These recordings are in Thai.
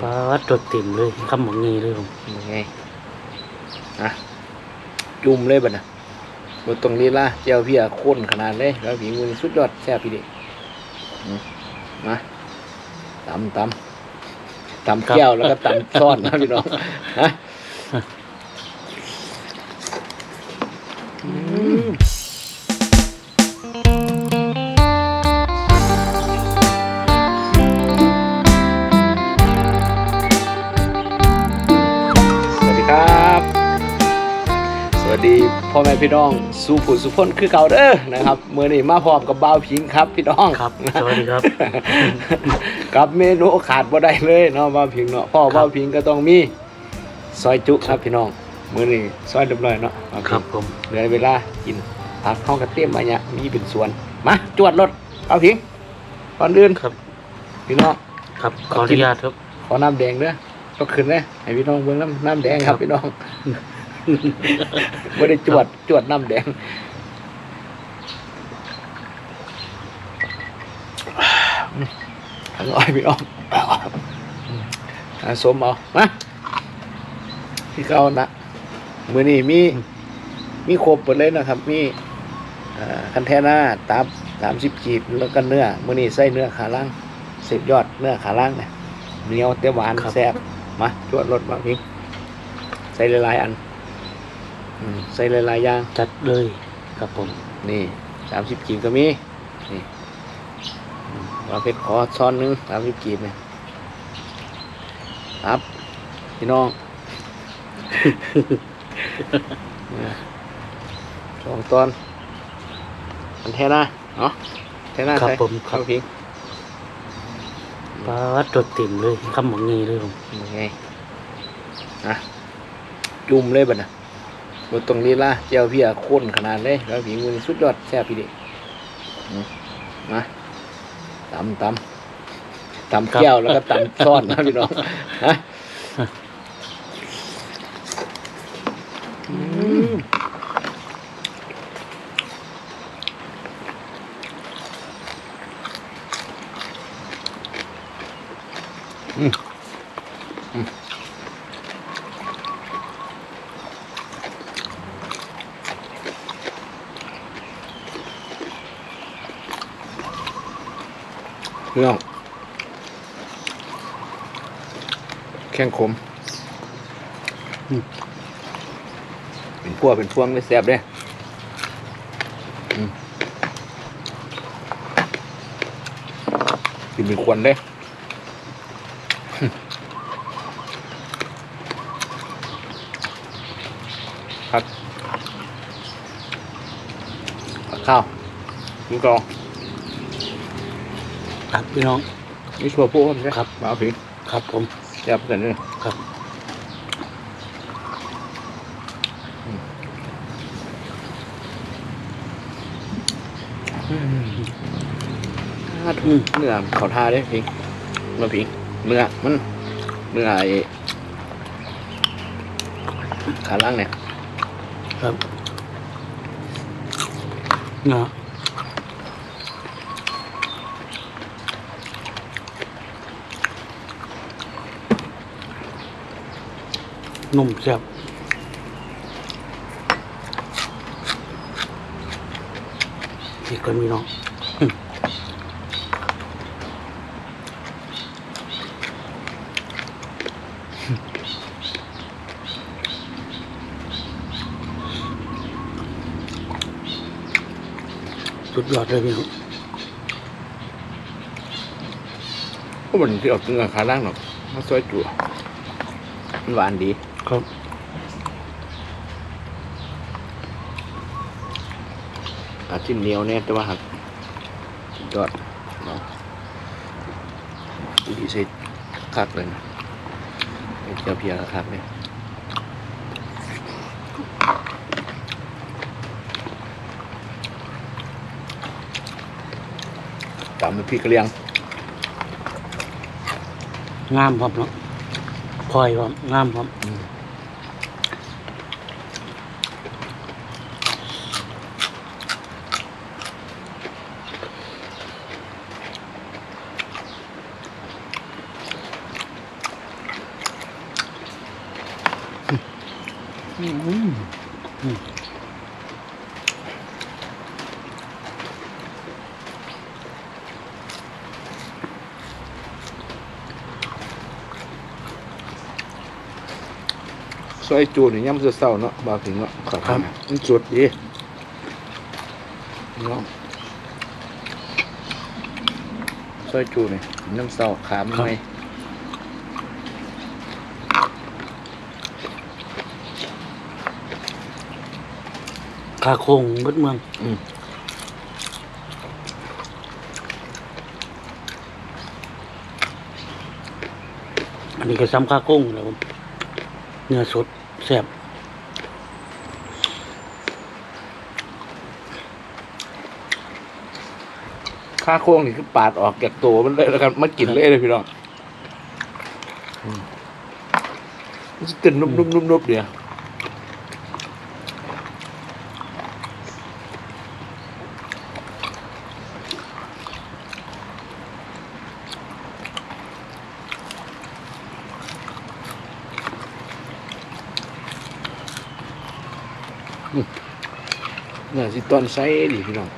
ปลาวัดตัวติ่มเลยคำบองงี้เลยผมยังไงอะจุ่มเลยบัดนะบนตรงนี้ล่ะเจ้าพี่อะข้นขนาดเลยแล้วผีมือนี่สุดยอดแซ่บพี่ดิมาตำตำตำแก้วแล้วก็ตำซ่อนนะพี่น้องฮะ วัสดีพ่อแม่พี่น้องสุขุสุพนคือเก่าเด้อนะครับเมื่อนี้มาพร้อมกับบ่าวพิงครับพี่น้องครับสวัสดีครับกับเมนูขาดบ่ได้เลยเนาะบ่าวพิงเนาะพ่อครับบ่าวพิงก็ต้องมีซอยจุครับพี่น้องมื้อนี้ซอยเรียบร้อยเนาะาวพิงครับผมเหลือเวลากินผักเฮาก็เตรียมมาเนี่ยมีเป็นสวนมาจวดรถบ่าวพิงก่อนอื่นครับ พี่น้องครับขออนุญาตครับขอน้ำแดงเด้อก็ขึ้นเลยให้พี่น้องเบิ่งน้ำน้ำแดงครับพี่น้อง บ่ได้จวดจวดน้ำแดง อร่อยพี่น้องอะสมเอามาพี่เขานะมือนี้มี มีครบหมดเลยนะครับ มีอ่าคันแทน่าตับสามสิบกีบแล้วก็เนื้อมือนี้ใส่เนื้อขาล่างสิบยอดเนื้อขาล่างเนี่ยเหนียวแต่หวานครับแซ่บมาจวดรสมาพี่ใส่หลายๆอันอืม ใส่หลายๆอย่างจัดเลยครับผม นี่สามสิบกีบก็มี นี่อืมว่าเพชรขอซ้อนหนึงสามสิบกีบเนี่ยครับ พี่น้องเนี่ยสองตอนอันแท้หน้าเนาะแท้หน้าครับใส่ผมครับเข้าพิงปลาวัดตัวเต็มเลยคำบอกงี้เลยผมยังไงอะจุ่มเลยบัดน่ะ บตรงนี้ล่ะเจ้าพี่อะข้นขนาดเลยแล้วผีมือนี่สุดยอดแซ่บพี่ดิมาตำตำตำแก้วแล้วก็ตำซ่อนนะพี่น้องฮะ พี่น้องแข้งขมอืมเป็นพวกเป็นพวงเลยแซ่บเด้อืมกินเป็นควนเด้ครับผัดข้าวกินกรอง ครับพี่น้องนี่ชัวร์ปุ๊บใช่ครับมาเอาผิงครับผมยับกันเลยครับถ้าทุกเนื้อเขาทาได้พิงมาพิงเนื้อมันเนื้อไอ้ขาล่างเนี่ยครับเนาะ นุ่มแซ่บอีกคนพี่น้องสุดยอดเลยพี่น้องก็มันที่ออกเนื้อขาล่างหรอกมันซอยจั่วมันหวานดี ครับอาจิ้มเหนียวแน่แต่ว่าหักสุดยอดเนาะดูดีใส่คักเลยนะไอ้เจ้าเพียร์คักเลยตามด้วยพริกกระเลียง งามพร้อมเนาะพลอยพร้อมงามพร้อม ซอยจูนี่ย่ำเศร้าๆเนาะบาถึงเนาะขอครับทำมันสุดดีเนาะซอยจูนี่น้ำเศร้าขามไหมคาโคงเบิดเมืองอืมอันนี้ก็ซ้ำคาโคงแล้วผม เนื้อสดแซ่บข้าโค้งนี่คือปาดออกจากตัวมันเลยแล้วกันมากินเลยเลยพี่น้องอืมมันจะตื่นนุ่มๆๆๆเดียว เนื้อสิต้นไซดีพี่น้อง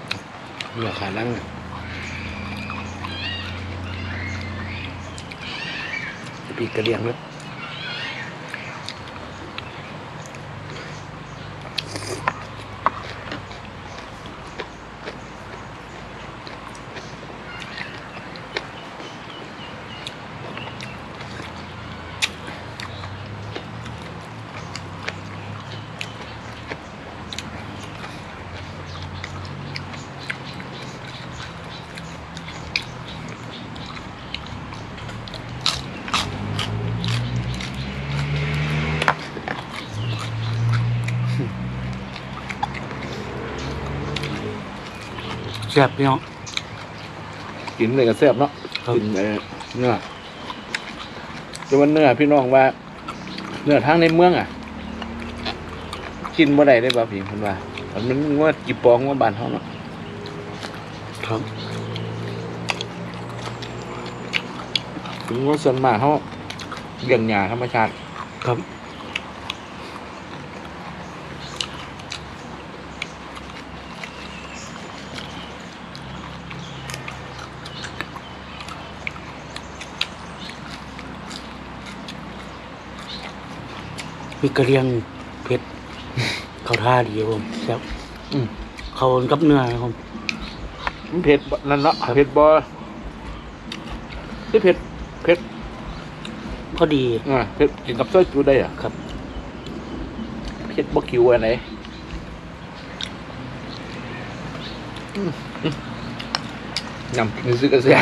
เนื้อขานังน่ะปีกกระเดียงเลย ซ่บพี่น้อง กินเลยก็แซ่บเนาะครับ กินเอ่อเนื้อแต่ว่าเนื้อพี่น้องว่า เนื้อทางในเมืองอะ กินบ่ได้ได้ป่ะพี่เพิ่นว่ามันมันว่าจีปองว่าบ้านเฮาเนาะครับถึงว่าส่วนมากเฮาเลี้ยงหญ้าธรรมชาติครับ มีกระเรียงเผ็ด เข้าท่าดีครับผมแซ่บอืมเข้ากับเนื้อครับผมมันเผ็ดบ่นั่นเนาะเผ็ดบ่ที่เผ็ดเผ็ดพอดี อ่าเผ็ดกินกับซอยจูได้อะครับ เผ็ดบ่คิวอันไหนอืมอืมยำกินซื้อกันเสีย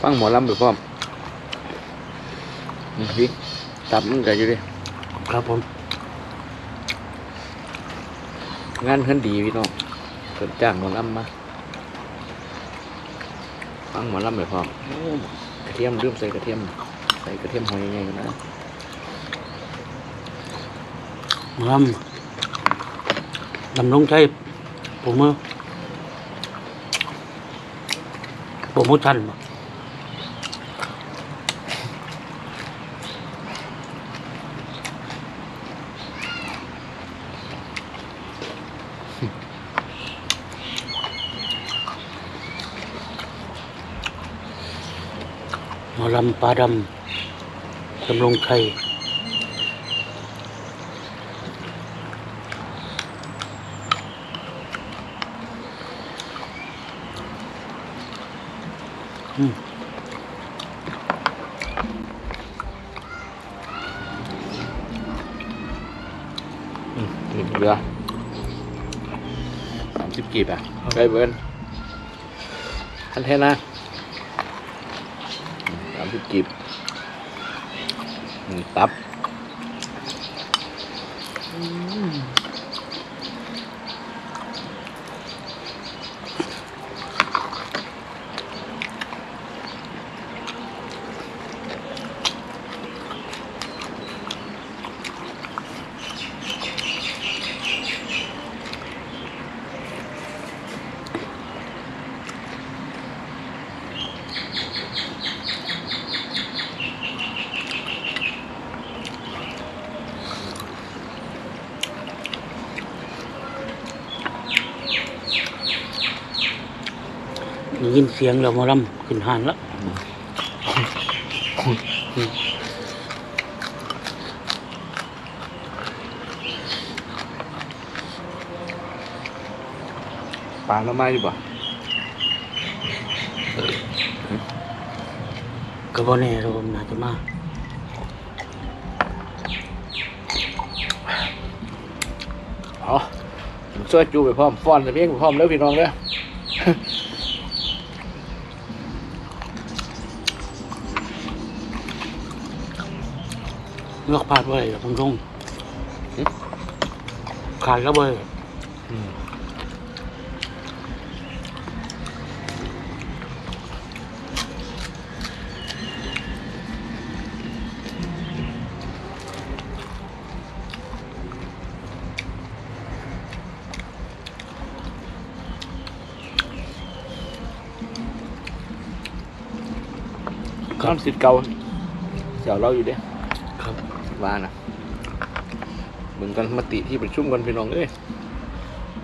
ฟังหมอลำไปพร้อมนี่พี่ตับมันก็อยู่ดิครับผม งานเพิ่นดีพี่น้องเพิ่นจ้างหมอลำมาฟังหมอลำไปพร้อมโอ้กระเทียมลืมใส่กระเทียม ใส่กระเทียมหอยใหญ่ๆกันนะลำดำลงใช้ผมมือโปรโมชั่นบ่หมอ ลำปลาดำดำรงชัยอืมอืมนี่เรือสามสิบกีบอะไกลเบิร์นคันเทนะ สามสิบกีบตับ ยินเสียงเราหมาลำขึ้นหานแล้วปลาละไม้ดีกว่าก็บ่แน่เราน่าจะมาเอาช่วยจูไปพร้อมฟ้อนเพียงไปพร้อมแล้วพี่น้องเด้อ เลือกพลาดไว้ตรงตรงขาดแล้วเว้ยข้ามสิทธิ์เก่าเสี่ยวเราอยู่เด้ครับ ว่านะเหมือนกันมติที่ประชุมกันพี่น้องเอ้ย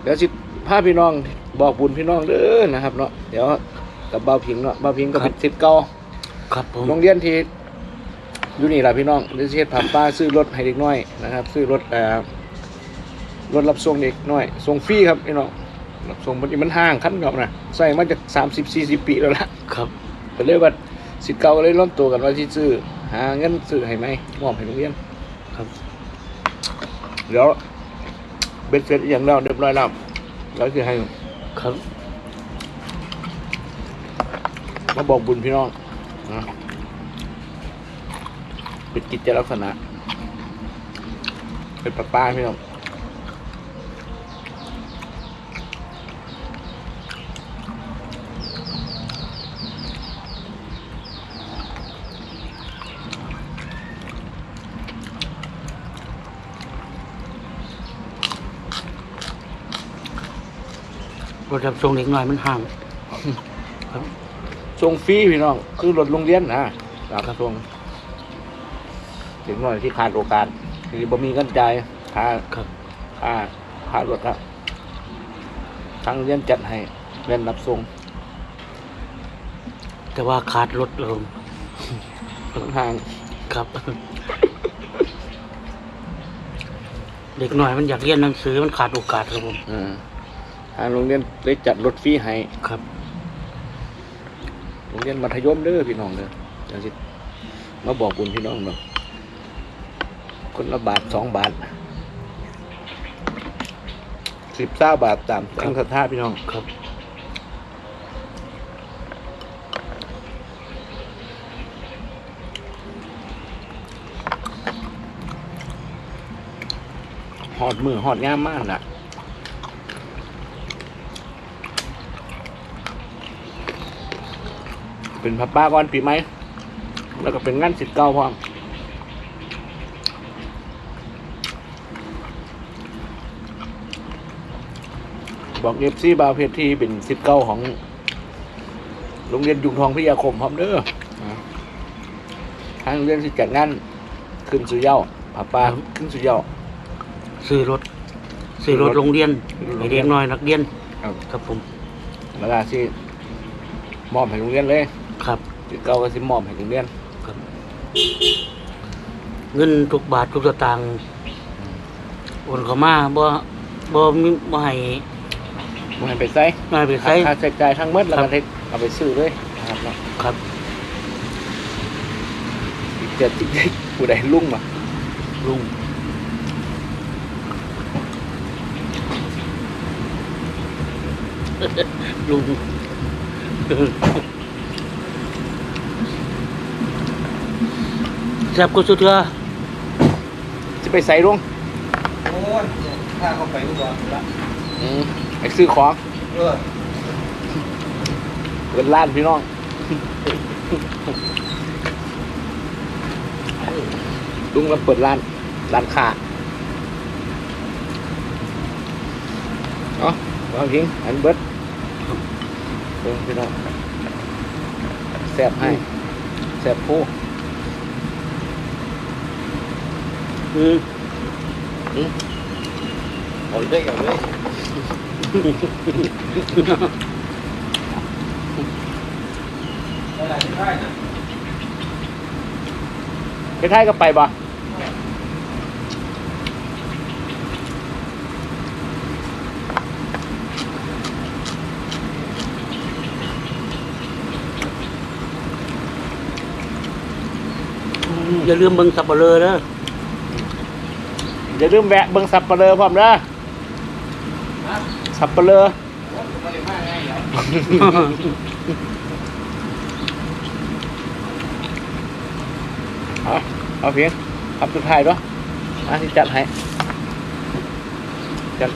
เดี๋ยวสิพาพี่น้องบอกบุญพี่น้องเด้อนะครับเนาะเดี๋ยวกับเบาพิงเนาะเบาพิงก็เป็นสิทธิ์เก่าครับผมโรงเรียนที่อยู่นี่แหละพี่น้องเดี๋ยวสิเฮ็ดผับป้าซื้อรถให้เด็กน้อยนะครับ ซื้อรถเอ่อรถรับส่งเด็กน้อยส่งฟรีครับพี่น้องรับส่งมันมันห้างคันเนาะนะใส่มาจากสามสิบสี่สิบปีแล้วล่ะครับก็เลยว่าสิทธิ์เก่าก็เลยร่วมตัวกันว่าที่ซื้อหาเงินซื้อให้ไหมมอบให้โรงเรียนครับ เดี๋ยวเบ็ดเสร็จอย่างแล้วเรียบร้อยแล้วแล้วคือให้ครับมาบอกบุญพี่น้องนะเป็นกิจลักษณะ เป็นป้าป้าพี่น้อง ถรับส่งเด็กน้อยมันห่างส่งฟรีพี่น้องคือรถโรงเรียนนะรับส่งถึงหน่อยที่ขาดโอกาสคือบ่มีเงินจ่ายค่าครับ ค่าค่ารถครับทางโรงเรียนจัดให้เรียนรับส่งแต่ว่าขาดรถเราห่างครับ เด็กน้อยมันอยากเรียนหนังสือมันขาดโอกาสครับผมอ่า ทางโรงเรียนเลยจัดรถฟรีให้ครับโรงเรียนมัธยมเด้อพี่น้องเด้อเดี๋ยวสิมาบอกบุญพี่น้องเนาะคนละบาทสองบาทสิบเก้าบาทตามตั้งศรัทธาพี่น้องครับหอดมือหอดง่ามมากน่ะ เป็นพระป้าก่อนปีไหมแล้วก็เป็นงานสิทธิ์เก่าพร้อมบอกเอฟซีบาวเพชรที่เป็นสิทธิ์เก่าของโรงเรียนยุงทองพิทยาคมพร้อมเด้ออ่าทางโรงเรียนสิจัดงานขึ้นสุเหย้าพระป้าขึ้นสุเหย้าซื้อรถซื้อรถโรงเรียนให้เด็กน้อยนักเรียนครับครับผมแล้วก็สิมอบให้โรงเรียนเลย ครับสิเก่าก็สิมอบให้โรงเรียนเงินทุกบาททุกสตางค์โอนเข้ามาบ่บ่มีบ่ให้บ่ให้ไปใส่ง่ายไปค่าใช้ค่าใช้จ่ายทั้งหมดแล้วครัก็บเฮ็ดเอาไปซื้อเลยนะครับเนาะครับอีกเจ็ดอีกเจ็ดผู้ใดลุ่งมาลุงลุง แซ่บก็สุดเถอะสิไปใส่ลุงโอ้ยถ้าเข้าไปก็ว่าละอืมไปซื้อของเออเปิดร้านพี่น้องลุงแล้วเปิดร้านร้านค้าเนาะวางทิ้งอันเบิดเบิ่งพี่น้องแซ่บให้แซ่บผู้ อืมเอาเลยเอาเลยอะไรที่ได้นะไปไทยก็ไปบ่อย่าลืมเบิ่งสับปะเลอเด้อ อย่าลืมแวะเบิ่งสับปะเลอพร้อมเด้อฮะสับปะเลอเอาเอาเพียงคำสุดท้ายเนาะอาที่จัดให้จัด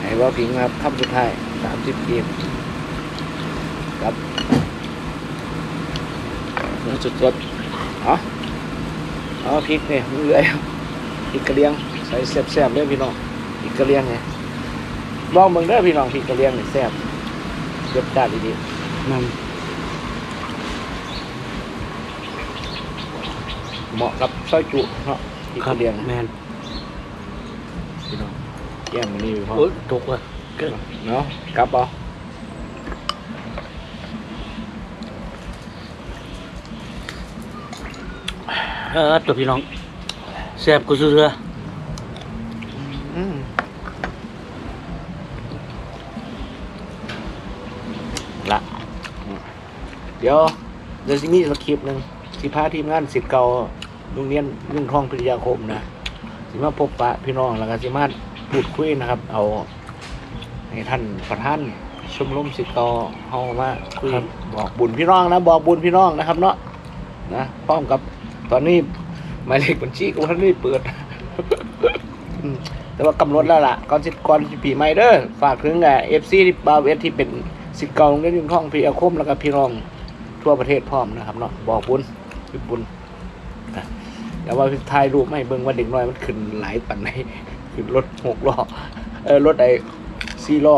ให้ว่าพิงครับคำสุดท้ายสามสิบเกมครับเนื้อสดๆเอาเอาพริกเนี่ยมือเลย พริกกระเลียงใส่แซ่บๆเลยพี่น้องพริกกระเลียงเนี่ยลองเบิ่งเด้อพี่น้องพริกกระเลียงเนี่ยแซ่บเด็ดจ้าดีๆนั่นเหมาะกับซอยจุเนาะที่ครัเขาบเลี้ยงแมนพี่น้องแก้มมันนี่พ่อโอ้ยตกว่ะเกินเนาะกลับเอาเออตัวพี่น้อง แซ่บกูซื้อเรืออืมละอืมเดี๋ยวเดี๋ยวสิมีสักคลิปหนึ่งสิพาทีมงานสิทธิ์เก่าโรงเรียนยุ่งท่องพิทยาคมนะสิมาพบปะพี่น้องแล้วก็สิมาพูดคุยนะครับ เอาให้ท่านประธานชมรมสิทธิ์เก่าเฮามาคุยบอกบุญพี่น้องนะ บอกบุญพี่น้องนะครับ เนาะนะพร้อมกับตอนนี้ หมายเลขบัญชีก็ท่านไม่เปิด อืมแต่ว่ากำหนดแล้วล่ะก่อนสิก่อนสิปีใหม่เด้อฝากถึงเอฟซีที่บาเวสที่เป็นสิทธิ์เก่าโรงเรียนยุ่งท่องพิทยาคมแล้วก็พี่น้องทั่วประเทศพร้อมนะครับเนาะบอกบุญพิบุญนะแต่ว่าถ่ายรูปไม่เบิ่งว่าเด็กน้อยมันขึ้นหลายปันไหนขึ้นรถหกล้อเออรถไอ้สี่ล้อ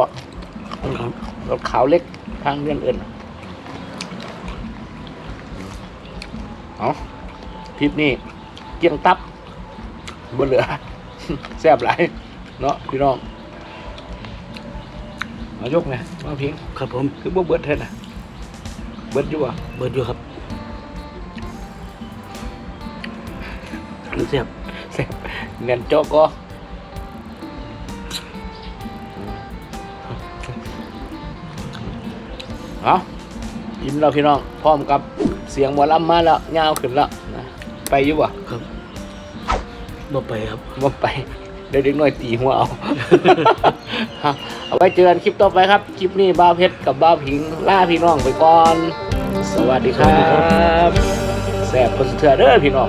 ครับรถขาวเล็กทางเลื่อนเอินเอาทริปนี้เกี่ยงตับบนเหลือ แซ่บหลาย เนาะพี่น้องมายกไงมาเพียงครับผมคือบ่เบิดเท่าน่ะเบิดอยู่อะเบิดอยู่ครับแซ่บแซ่บเนียนโจกก็เอายิ้มแล้วพี่น้อง พร้อมกับเสียงหมอลำมาแล้วยาวขึ้นแล้วนะไปอยู่บ่ครับ บ่ไปครับ บ่ไป เดี๋ยวเด็กน้อยตีหัวเอา เอาไว้เจอกันคลิปต่อไปครับ คลิปนี้บ้าเพชรกับบ้าผิงล่าพี่น้องไปก่อน สวัสดีครับแสบคนสะเทือเด้อพี่น้อง